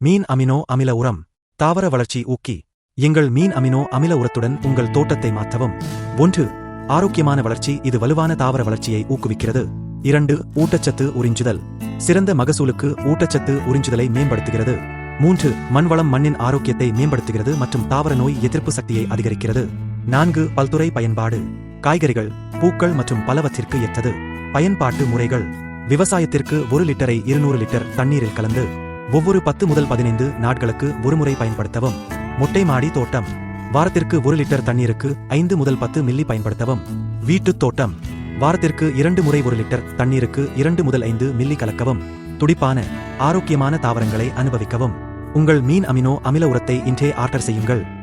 மீன் amino அமில உரம். தாவர வளர்ச்சி ஊக்கி. எங்கள் மீன் அமினோ அமில உரத்துடன் உங்கள் தோட்டத்தை மாற்றவும். ஒன்று ஆரோக்கியமான வளர்ச்சி. இது வலுவான தாவர வளர்ச்சியை ஊக்குவிக்கிறது. இரண்டு ஊட்டச்சத்து உறிஞ்சுதல். சிறந்த மகசூலுக்கு ஊட்டச்சத்து உறிஞ்சுதலை மேம்படுத்துகிறது. மூன்று மண்வளம் மண்ணின் ஆரோக்கியத்தை மேம்படுத்துகிறது மற்றும் தாவர நோய் எதிர்ப்பு சக்தியை அதிகரிக்கிறது. நான்கு பல்துறை பயன்பாடு. காய்கறிகள் பூக்கள் மற்றும் பலவற்றிற்கு ஏற்றது. பயன்பாட்டு முறைகள். விவசாயத்திற்கு ஒரு லிட்டரை இருநூறு லிட்டர் தண்ணீரில் கலந்து ஒவ்வொரு பத்து முதல் பதினைந்து நாட்களுக்கு ஒருமுறை பயன்படுத்தவும். மொட்டை மாடி தோட்டம். வாரத்திற்கு ஒரு லிட்டர் தண்ணீருக்கு ஐந்து முதல் பத்து மில்லி பயன்படுத்தவும். வீட்டுத் தோட்டம். வாரத்திற்கு இரண்டு முறை ஒரு லிட்டர் தண்ணீருக்கு இரண்டு முதல் ஐந்து மில்லி கலக்கவும். துடிப்பான ஆரோக்கியமான தாவரங்களை அனுபவிக்கவும். உங்கள் மீன் அமினோ அமில உரத்தை இன்றே ஆர்டர் செய்யுங்கள்.